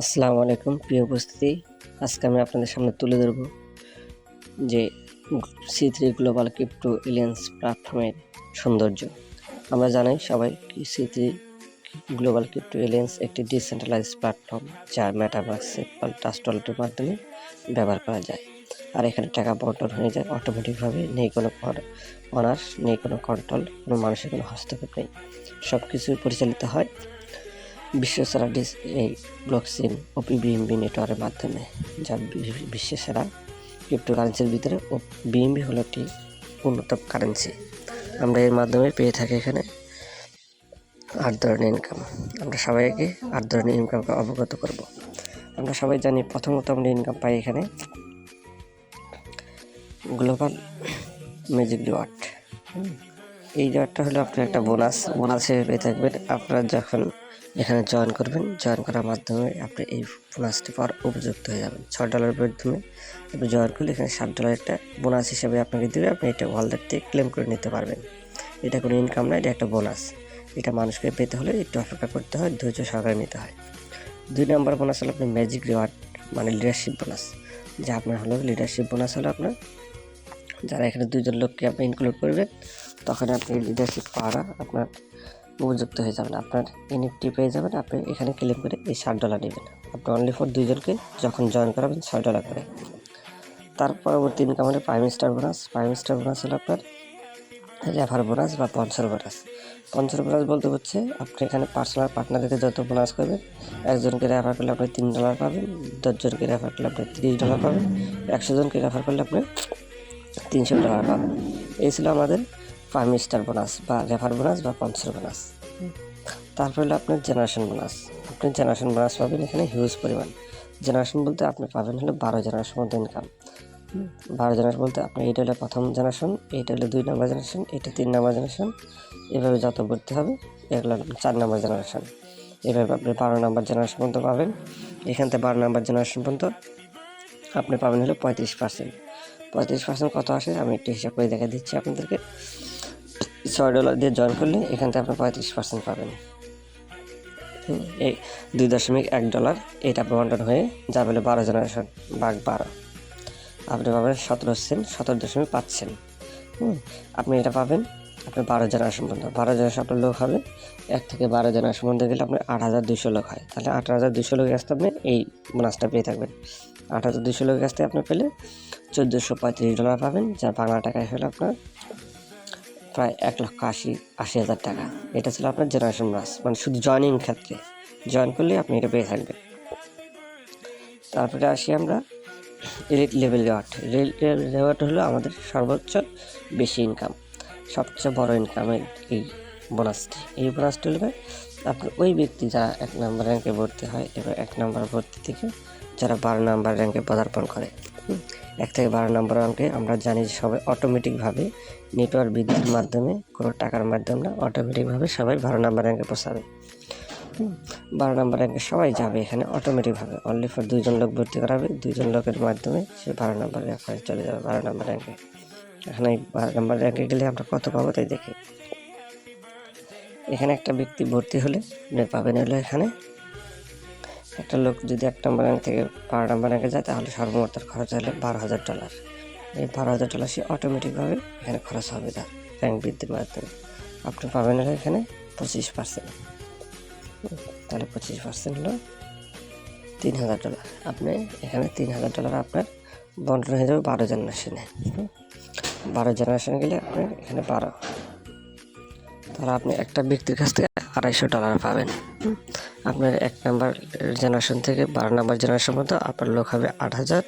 আসসালামু আলাইকুম, প্রিয় উপস্থিতি। আজকে আমি আপনাদের সামনে তুলে ধরব যে C three global crypto aliens প্ল্যাটফর্মের সৌন্দর্য। আমরা জানি সবাই C three global crypto aliens একটি ডিসেন্ট্রালাইজ প্ল্যাটফর্ম যা মেটাভার্সে টাচ ওয়ালেটের মাধ্যমে ব্যবহার করা যায়। আর এখানে টাকা বন্টন হয়ে যায় অটোমেটিকভাবে নেই কোনো অনার্স নেই কোনো কন্ট্রোল কোনো মানুষের কোনো হস্তক্ষেপ নেই। সব কিছু পরিচালিত হয় বিশ্বসেরা ডিস এই ব্লকচেন ওপিবিএমবি নেটওয়ার্কের মাধ্যমে, যা বিশ্বের সেরা ক্রিপ্টোকারেন্সির ভিতরে ও বিএমবি হলো একটি উন্নত কারেন্সি। আমরা এর মাধ্যমে পেয়ে থাকি এখানে আট ধরনের ইনকাম। আমরা সবাইকে আট ধরনের ইনকামকে অবগত করব। আমরা সবাই জানি প্রথমত আমরা ইনকাম পাই এখানে গ্লোবাল ম্যাজিক রিওয়ার্ড। এই রিওয়ার্ডটা হলো আপনার একটা বোনাস। বোনাস হিসেবে পেয়ে থাকবেন আপনারা যখন এখানে জয়েন করবেন। জয়েন করার মাধ্যমে আপনি এই বোনাসটি পাওয়ার উপযুক্ত হয়ে যাবেন। ছ ডলারের মাধ্যমে আপনি জয়েন করলে এখানে সাত ডলার একটা বোনাস হিসেবে আপনাকে দেবে। আপনি এটা ওয়ালেট থেকে ক্লেম করে নিতে পারবেন। এটা কোনো ইনকাম না, এটা একটা বোনাস এটা মানুষকে পেতে হলে একটু অপেক্ষা করতে হয়, ধৈর্য সহকারে নিতে হয়। দুই নম্বর বোনাস হলো আপনার ম্যাজিক রিওয়ার্ড মানে লিডারশিপ বোনাস যা আপনার হলো লিডারশিপ বোনাস হলো আপনার। যারা এখানে দুজন লোককে আপনি ইনক্লুড করবেন, তখন আপনি লিডারশিপ পাওয়াটা আপনার উপযুক্ত হয়ে যাবেন। আপনার এনএফটি পেয়ে যাবেন। আপনি এখানে ক্লেম করে এই ষাট ডলার নেবেন। আপনি অনলি ফর দুইজনকে যখন জয়েন করাবেন, ছয় ডলার করে। তার পরবর্তী ইনকাম হলো prime star bonus prime star bonus হলো আপনার রেফার বোনাস বা পঞ্চার বোনাস পঞ্চার বোনাস বলতে হচ্ছে, আপনি এখানে পার্সোনাল পার্টনারকে যত বোনাস করবেন, একজনকে রেফার করলে আপনি তিন ডলার পাবেন, দশজনকে রেফার করলে আপনি তিরিশ ডলার পাবেন, একশো জনকে রেফার করলে আপনি তিনশো ডলার পাবেন। এই ছিল আমাদের ফাইভ স্টার বোনাস বা রেফার বোনাস বা পঞ্চার বোনাস তারপর হলো আপনার জেনারেশন বোনাস আপনি জেনারেশন বোনাস পাবেন এখানে হিউজ পরিমাণ। জেনারেশন বলতে আপনি পাবেন হলো বারো জেনারেশন মতো ইনকাম বারো জেনারেশন বলতে আপনি এইটা হলো প্রথম জেনারেশন এইটা হলো দুই নম্বর জেনারেশন এটা তিন নম্বর জেনারেশন এভাবে যত ভর্তি হবে, এগুলো চার নম্বর জেনারেশন এভাবে আপনি বারো নম্বর জেনারেশন পর্যন্ত পাবেন। এখান থেকে বারো নম্বর জেনারেশন পর্যন্ত আপনি পাবেন হলো পঁয়ত্রিশ পার্সেন্ট পঁয়ত্রিশ পার্সেন্ট কত আসে? আমি একটু হিসাব করে দেখা দিচ্ছি আপনাদেরকে। ছয় ডলার দিয়ে জয়েন করলে এখান থেকে আপনি পঁয়ত্রিশ পার্সেন্ট পাবেন। এই দুই দশমিক এক ডলার এটা বন্টন হয়ে যাবে হলো বারো জেনারেশন বাঘ বারো। আপনি পাবেন সতেরো সেন্ট সতেরো দশমিক পাঁচ সেন্ট হুম, আপনি এটা পাবেন আপনার বারো জেনারেশন পর্যন্ত। বারো জেনারেশন আপনার লোক হবে, এক থেকে বারো জেনারেশন পর্যন্ত গেলে আপনার আট হাজার দুশো লোক হয়। তাহলে আট হাজার দুশো লোকের কাছ আপনি এই বোনাসটা পেয়ে থাকবেন। আট হাজার দুশো লোকের কাছ থেকে আপনি পেলে চোদ্দোশো পঁয়ত্রিশ ডলার পাবেন, যা বাংলা টাকায় হলো আপনার প্রায় এক লক্ষ আশি আশি হাজার টাকা। এটা ছিল আপনার জেনারেশন বোনাস মানে শুধু জয়নিং ক্ষেত্রে। জয়েন করলে আপনি এটা পেয়ে থাকবেন। তারপরে আসি আমরা এলিট লেভেল রেওয়ার্ড রেওয়ার্ড হলো আমাদের সর্বোচ্চ বেশি ইনকাম সবচেয়ে বড় ইনকামের এই বোনাসটি এই বোনাসটি হলো আপনি ওই ব্যক্তি যারা এক নম্বর র্যাঙ্কে ভর্তি হয়, এবার এক নম্বর ভর্তি থেকে যারা বারো নম্বর র্যাঙ্কে পদার্পণ করে। এক থেকে বারো নম্বর র্যাঙ্কে আমরা জানি যে সবাই অটোমেটিকভাবে নেটওয়ার্ক বৃদ্ধির মাধ্যমে কোনো টাকার মাধ্যমে না অটোমেটিকভাবে সবাই বারো নম্বর পৌঁছাবে। হুম, বারো নম্বর র্যাঙ্কে সবাই যাবে এখানে অটোমেটিকভাবে অনলি ফর দুইজন লোক ভর্তি করাবে দুইজন লোকের মাধ্যমে সে বারো নম্বর র্যাঙ্কে চলে যাবে বারো নম্বর র্যাঙ্কে এখানে বারো নম্বর র্যাঙ্কে গেলে আমরা কত পাবো তাই দেখি। এখানে একটা ব্যক্তি ভর্তি হলে পাবেন হলো এখানে একটা লোক যদি এক নম্বর র্যাঙ্ক থেকে বারো নম্বর ব্যাংকে যায়, তাহলে সর্বমোট তার খরচ হলে বারো হাজার ডলার এই বারো হাজার ডলার সে অটোমেটিকভাবে এখানে খরচ হবে তার র্যাঙ্ক বৃদ্ধির মাধ্যমে। আপনি পাবেন হলো এখানে পঁচিশ পার্সেন্ট তাহলে পঁচিশ পার্সেন্ট হলো তিন হাজার ডলার আপনি এখানে তিন হাজার ডলার আপনার বন্টন হয়ে যাবে বারো জেনারেশনে বারো জেনারেশনে গেলে আপনার এখানে বারো তাহলে আপনি একটা ব্যক্তির কাছ থেকে আড়াইশো ডলার পাবেন। আপনার এক নাম্বার জেনারেশন থেকে বারো নাম্বার জেনারেশন পর্যন্ত আপনার লোক হবে আট হাজার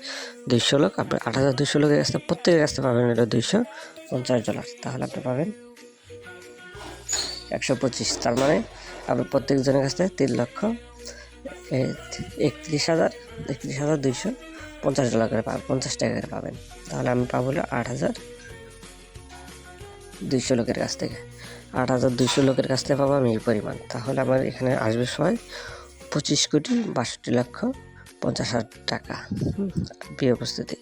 দুইশো লোক। আপনার আট হাজার দুইশো লোকের কাছ থেকে প্রত্যেকের কাছ থেকে পাবেন এটা দুইশো পঞ্চাশ ডলার তাহলে আপনি পাবেন একশো পঁচিশ। তার মানে আপনি প্রত্যেকজনের কাছ থেকে তিন লক্ষ একত্রিশ হাজার একত্রিশ হাজার দুইশো পঞ্চাশ ডলার করে পাবেন, পঞ্চাশ টাকা করে পাবেন। তাহলে আমি পাবো আট হাজার দুইশো লোকের কাছ থেকে। আট হাজার দুইশো লোকের কাছ থেকে পাবো আমি এই পরিমাণ। তাহলে আমার এখানে আসবে সবাই পঁচিশ কোটি বাষট্টি লক্ষ পঞ্চাশ হাজার টাকা। প্রিয় উপস্থিতি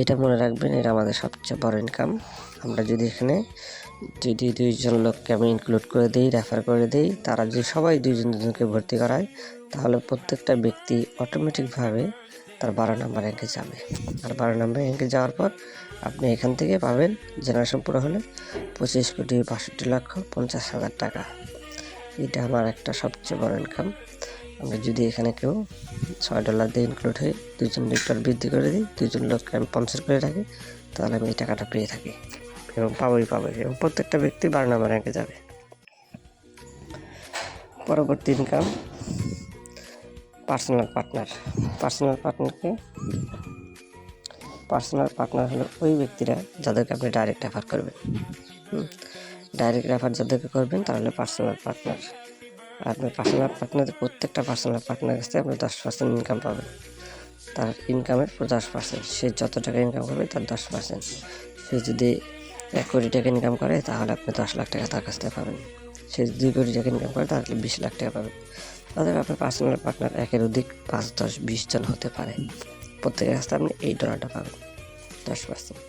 এটা মনে রাখবেন, এটা আমাদের সবচেয়ে বড় ইনকাম আমরা যদি এখানে যদি দুইজন লোককে আমি ইনক্লুড করে দিই রেফার করে দিই, তারা যদি সবাই দুইজন দুজনকে ভর্তি করায়, তাহলে প্রত্যেকটা ব্যক্তি অটোমেটিকভাবে তার বারো নাম্বার র্যাঙ্কে যাবে। আর বারো নাম্বার র্যাঙ্কে যাওয়ার পর আপনি এখান থেকে পাবেন জেনারেশন পুরো হলে পঁচিশ কোটি বাষট্টি লক্ষ পঞ্চাশ হাজার টাকা। এটা আমার একটা সবচেয়ে বড় ইনকাম আমরা যদি এখানে কেউ ছয় ডলার দিয়ে ইনক্লুড হয়ে দুজন লিটার বৃদ্ধি করে দিই দুজন লোককে আমি স্পন্সর করে রাখি তাহলে আমি এই টাকাটা পেয়ে থাকি। এবং পাবোই পাবো, এবং প্রত্যেকটা ব্যক্তি বারো নম্বর র্যাঙ্কে যাবে। পরবর্তী ইনকাম পার্সোনাল পার্টনার পার্সোনাল পার্টনারকে পার্সোনাল পার্টনার হলো ওই ব্যক্তিরা যাদেরকে আপনি ডাইরেক্ট রেফার করবেন। ডাইরেক্ট রেফার যাদেরকে করবেন তাহলে পার্সোনাল পার্টনার। আপনার পার্সোনাল পার্টনার, প্রত্যেকটা পার্সোনাল পার্টনার কাছ থেকে আপনি দশ পার্সেন্ট ইনকাম পাবেন। তার ইনকামের দশ পার্সেন্ট সে যত টাকা ইনকাম করবে, তার দশ পার্সেন্ট সে যদি এক কোটি টাকা ইনকাম করে, তাহলে আপনি দশ লাখ টাকা তার কাছ থেকে পাবেন। সে দুই কোটি টাকা ইনকাম করে, তাহলে বিশ লাখ টাকা পাবেন। তাদের আপনার পার্সোনাল পার্টনার একের অধিক পাঁচ, দশ, বিশ জন হতে পারে। প্রত্যেকের থেকে আপনি এই ডলারটা পাবেন, দশ পার্সেন্ট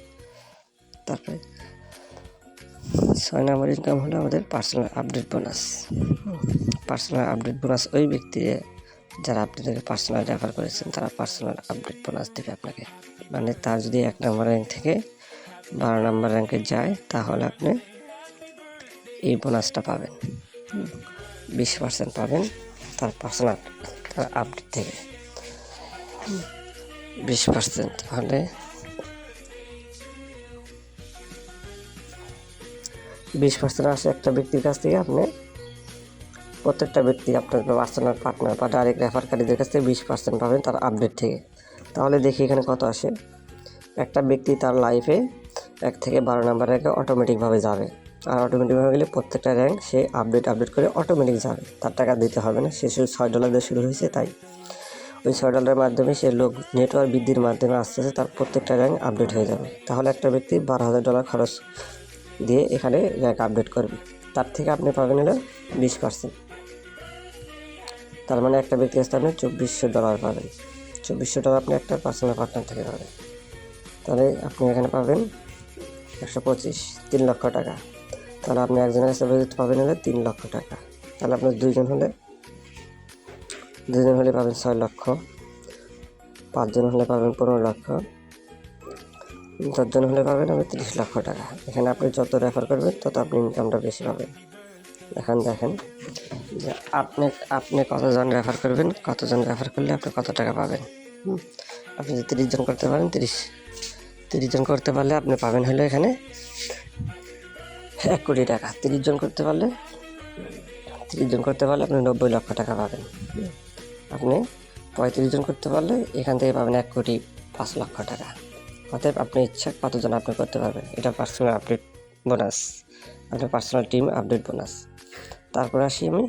তারপরে ছয় নম্বর ইনকাম হলো আমাদের personal update bonus personal update bonus ওই ব্যক্তি, যারা আপনি আপনাদেরকে পার্সোনাল রেফার করেছেন, তারা পার্সোনাল আপডেট বোনাস দেবে আপনাকে। মানে তার যদি এক নম্বর র্যাঙ্ক থেকে বারো নম্বর র্যাঙ্কে যায়, তাহলে আপনি এই বোনাসটা পাবেন। বিশ পার্সেন্ট পাবেন তার পার্সোনাল তার আপডেট থেকে। বিশ পার্সেন্ট তাহলে বিশ পার্সেন্ট আসে একটা ব্যক্তির কাছ থেকে আপনি প্রত্যেকটা ব্যক্তি আপনার পার্সোনাল পার্টনার বা ডাইরেক্ট রেফারকারীদের কাছ থেকে বিশ পার্সেন্ট পাবেন তার আপডেট থেকে। তাহলে দেখি এখানে কত আসে। একটা ব্যক্তি তার লাইফে এক থেকে বারো নাম্বার র্যাঙ্কে অটোমেটিকভাবে যাবে। আর অটোমেটিকভাবে গেলে প্রত্যেকটা র্যাঙ্ক সে আপডেট আপডেট করে অটোমেটিক যাবে। তার টাকা দিতে হবে না। সে শুধু ছয় ডলার দিয়ে শুরু হয়েছে, তাই। ওই ছয় ডলারের মাধ্যমে সে লোক নেটওয়ার্ক বৃদ্ধির মাধ্যমে আস্তে আস্তে তার প্রত্যেকটা র্যাঙ্ক আপডেট হয়ে যাবে। তাহলে একটা ব্যক্তি বারো হাজার ডলার খরচ দিয়ে এখানে র্যাঙ্ক আপডেট করবে। তার থেকে আপনি পাবেন হলো বিশ পার্সেন্ট তার মানে একটা ব্যক্তি আসতে আপনি চব্বিশশো ডলার পাবেন। চব্বিশশো ডলার আপনি একটা পার্সোনাল পার্টনার থেকে পাবেন। তাহলে আপনি এখানে পাবেন একশো পঁচিশ, তিন লক্ষ টাকা। তাহলে আপনি একজনের কাছে পাবেন হলে তিন লক্ষ টাকা। তাহলে আপনার দুইজন হলে দুজন হলে পাবেন ছয় লক্ষ, পাঁচজন হলে পাবেন পনেরো লক্ষ, দশজন হলে পাবেন আপনি তিরিশ লক্ষ টাকা। এখানে আপনি যত রেফার করবেন, তত আপনি ইনকামটা বেশি পাবেন। এখন দেখেন যে আপনি আপনি কতজন রেফার করবেন, কতজন রেফার করলে আপনি কত টাকা পাবেন? আপনি যদি তিরিশ জন করতে পারেন, তিরিশ তিরিশ জন করতে পারলে আপনি পাবেন হলো এখানে এক কোটি টাকা। তিরিশ জন করতে পারলে, তিরিশ জন করতে পারলে আপনি নব্বই লক্ষ টাকা পাবেন। আপনি পঁয়ত্রিশ জন করতে পারলে এখান থেকে পাবেন এক কোটি পাঁচ লক্ষ টাকা। অতএব আপনি ইচ্ছা কতজন আপনি করতে পারবেন? এটা পার্সোনাল আপডেট বোনাস আপনার পার্সোনাল টিম আপডেট বোনাস তারপর আসি আমি।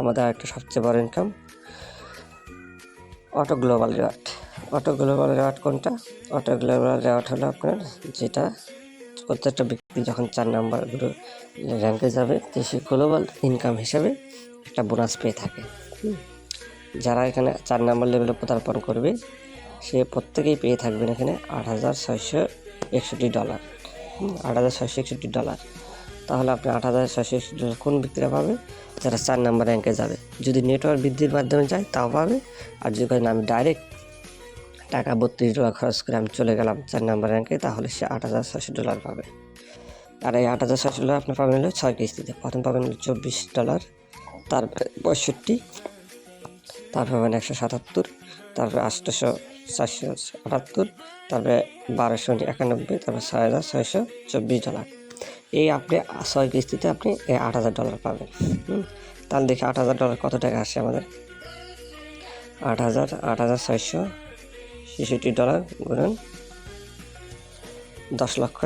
আমাদের আরেকটা সবচেয়ে বড় income auto global reward auto global reward কোনটা? অটো গ্লোবাল রেওয়ার্ড হলো আপনার যেটা প্রত্যেকটা ব্যক্তি যখন চার নাম্বার র্যাঙ্কে যাবে তো সে গ্লোবাল ইনকাম হিসাবে একটা বোনাস পেয়ে থাকে। যারা এখানে চার নাম্বার লেভেলে পদার্পণ করবে, সে প্রত্যেকেই পেয়ে থাকবেন এখানে আট হাজার ছয়শো একষট্টি ডলার আট হাজার ছয়শো একষট্টি ডলার তাহলে আপনি আট হাজার ছয়শো একষট্টি ডলার কোন ব্যক্তিরা পাবে? যারা চার নাম্বার র্যাঙ্কে যাবে। যদি নেটওয়ার্ক বৃদ্ধির মাধ্যমে যায়, তাও পাবে। আর যদি আমি ডাইরেক্ট টাকা বত্রিশ ডলার খরচ করে আমি চলে গেলাম চার নাম্বার র্যাঙ্কে তাহলে সে আট হাজার ছয়শো ডলার পাবে। আর এই আট হাজার ছয়শো ডলার আপনি পাবেন হলো ছয় কিস্তিতে। প্রথম পাবেন চব্বিশ ডলার তারপরে পঁয়ষট্টি তারপর মানে একশো সাতাত্তর, তারপরে আটশোশো চারশো আটাত্তর, তারপরে বারোশো একানব্বই, তারপর ছয় হাজার ছয়শো চব্বিশ ডলার। এই আপনি ছয় কিস্তিতে আপনি এই আট হাজার ডলার পাবেন। তাহলে দেখি আট হাজার ডলার কত টাকা আসে আমাদের। আট হাজার আট হাজার ছয়শো ছেষট্টি ডলার গুণন দশ লক্ষ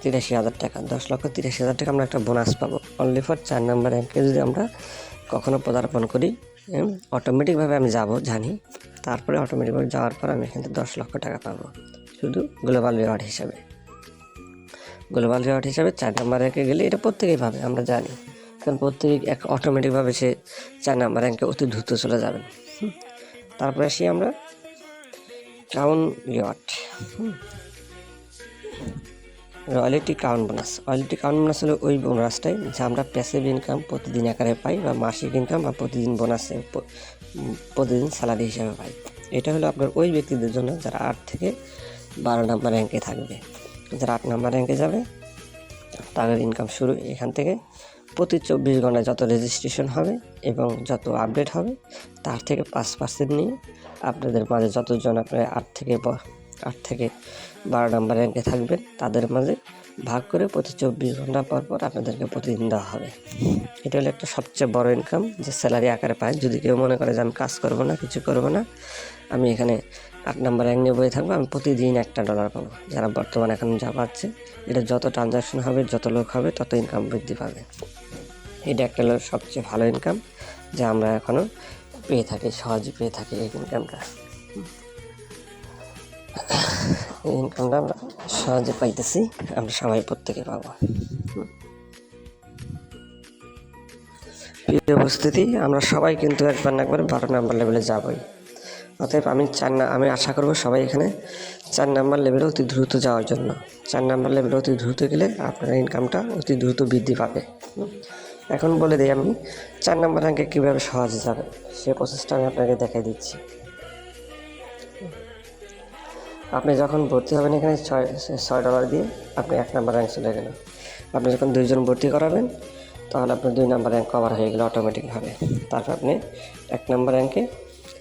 তিরাশি হাজার টাকা। দশ লক্ষ তিরাশি হাজার টাকা আমরা একটা বোনাস পাবো। অনলি ফর চার নাম্বার র্যাঙ্কে যদি আমরা কখনো পদার্পণ করি অটোমেটিকভাবে আমি যাব, জানি। তারপরে অটোমেটিকভাবে যাওয়ার পর আমি এখান থেকে দশ লক্ষ টাকা পাবো, শুধু গ্লোবাল রিওয়ার্ড হিসাবে। গ্লোবাল রিওয়ার্ড হিসাবে চার নাম্বার র্যাঙ্কে গেলে এটা প্রত্যেকেই পাবে, আমরা জানি। কারণ প্রত্যেকেই এক অটোমেটিকভাবে সে চার নাম্বার র্যাঙ্কে অতি দ্রুত চলে যাবেন তারপরে আসি আমরা crown reward royalty count bonus. Royalty count bonus হলো ওই বোনাসটাই যে আমরা প্যাসিভ ইনকাম প্রতিদিন আকারে পাই বা মাসিক ইনকাম বা প্রতিদিন বোনাসে প্রতিদিন স্যালারি হিসাবে পাই। এটা হলো আপনার ওই ব্যক্তিদের জন্য যারা আট থেকে বারো নম্বর র্যাঙ্কে থাকবে। যারা আট নম্বর র্যাঙ্কে যাবে, তাদের ইনকাম শুরু এখান থেকে। প্রতি চব্বিশ ঘন্টায় যত রেজিস্ট্রেশন হবে এবং যত আপডেট হবে, তার থেকে পাঁচ পার্সেন্ট নিয়ে আপনাদের মাঝে যতজন আপনার আট থেকে আট থেকে বারো নম্বর র্যাঙ্কে থাকবেন। তাদের মাঝে ভাগ করে প্রতি চব্বিশ ঘণ্টা পর পর আপনাদেরকে প্রতিদিন দেওয়া হবে। এটা হলো একটা সবচেয়ে বড় ইনকাম যে স্যালারি আকারে পায়। যদি কেউ মনে করে যে আমি কাজ করব না, কিছু করব না, আমি এখানে আট নম্বর র্যাঙ্ক নিয়ে বয়ে থাকব, আমি প্রতিদিন একটা ডলার পাবো। যারা বর্তমানে এখন যা পাচ্ছে, এটা যত ট্রানজাকশন হবে, যত লোক হবে, তত ইনকাম বৃদ্ধি পাবে। এটা একটা হলো সবচেয়ে ভালো ইনকাম যা আমরা এখনও পেয়ে থাকি, সহজে পেয়ে থাকি এই ইনকামটা এই ইনকামটা আমরা সহজে পাইতেছি, আমরা সবাই প্রত্যেকে পাবো। প্রিয় উপস্থিতি, আমরা সবাই কিন্তু একবার না একবার বারো নাম্বার লেভেলে যাবই। অতএব আমি চার না, আমি আশা করব সবাই এখানে চার নাম্বার লেভেলে অতি দ্রুত যাওয়ার জন্য। চার নাম্বার লেভেলে অতি দ্রুত গেলে আপনার ইনকামটা অতি দ্রুত বৃদ্ধি পাবে। এখন বলে দিই আমি, চার নাম্বার র্যাঙ্কে কীভাবে সহজে যাবে সে প্রসেসটা আমি আপনাকে দেখাই দিচ্ছি। আপনি যখন ভর্তি হবেন এখানে ছয় ছয় ডলার দিয়ে আপনি এক নাম্বার র্যাঙ্ক চলে গেলেন। আপনি যখন দুইজন ভর্তি করাবেন তাহলে আপনার দুই নাম্বার র্যাঙ্ক কভার হয়ে গেল অটোমেটিকভাবে তারপর আপনি এক নাম্বার র্যাঙ্কে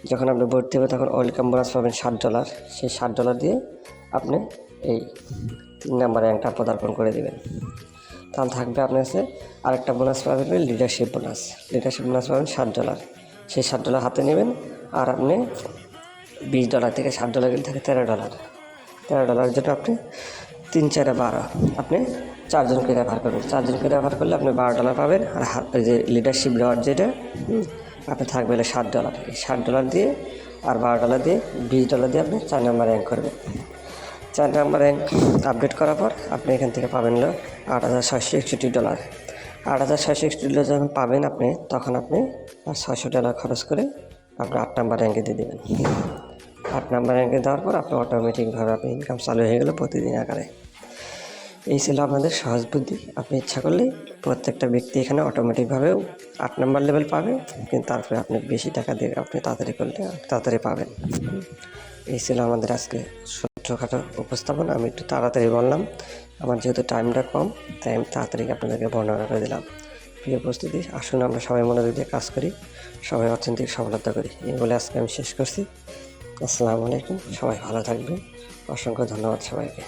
যখন আপনি ভর্তি হবে তখন ওয়েলকাম বোনাস পাবেন ষাট ডলার সেই ষাট ডলার দিয়ে আপনি এই তিন নাম্বার র্যাঙ্কটা পদার্পণ করে দেবেন। তাহলে থাকবে আপনার কাছে আরেকটা বোনাস পাবেন লিডারশিপ বোনাস লিডারশিপ বোনাস পাবেন ষাট ডলার সেই ষাট ডলার হাতে নেবেন আর আপনি বিশ ডলার থেকে ষাট ডলার গেলে থাকে তেরো ডলার। তেরো ডলারের জন্য আপনি তিন, চারে বারো। আপনি চারজনকে ব্যবহার করবেন। চারজনকে ব্যবহার করলে আপনি বারো ডলার পাবেন আর যে লিডারশিপ রিওয়ার্ড যেটা আপনি থাকবে হলো ষাট ডলার। এই ষাট ডলার দিয়ে আর বারো ডলার দিয়ে, বিশ ডলার দিয়ে আপনি চার নাম্বার র্যাঙ্ক করবেন। চার নাম্বার র্যাঙ্ক আপডেট করার পর আপনি এখান থেকে পাবেন হলো আট হাজার ছয়শো একষট্টি ডলার। আট হাজার ছয়শো একষট্টি ডলার যখন পাবেন আপনি, তখন আপনি ছয়শো ডলার খরচ করে আপনি আট নাম্বার র্যাঙ্কে দিয়ে দেবেন। আট নাম্বার র্যাঙ্কে দেওয়ার পর আপনি অটোমেটিকভাবে আপনি ইনকাম চালু হয়ে গেলো প্রতিদিন আকারে। এই ছিল আপনাদের সহজ বুদ্ধি। আপনি ইচ্ছা করলেই প্রত্যেকটা ব্যক্তি এখানে অটোমেটিকভাবেও আট নাম্বার লেভেল পাবে, কিন্তু তারপরে আপনি বেশি টাকা দিয়ে আপনি তাড়াতাড়ি করলে তাড়াতাড়ি পাবেন। এই ছিল আমাদের আজকে ছোটোখাটো উপস্থাপন। আমি একটু তাড়াতাড়ি বললাম, আমার যেহেতু টাইমটা কম, তাই আমি তাড়াতাড়ি আপনাদেরকে বর্ণনা করে দিলাম। প্রিয় উপস্থিতি আসুন আমরা সবাই মনোযোগ দিয়ে কাজ করি, সবাই অর্থনৈতিক সফলতা করি। এই বলে আজকে আমি শেষ করছি। আসসালামু আলাইকুম। সবাই ভালো থাকবেন। অসংখ্য ধন্যবাদ সবাইকে।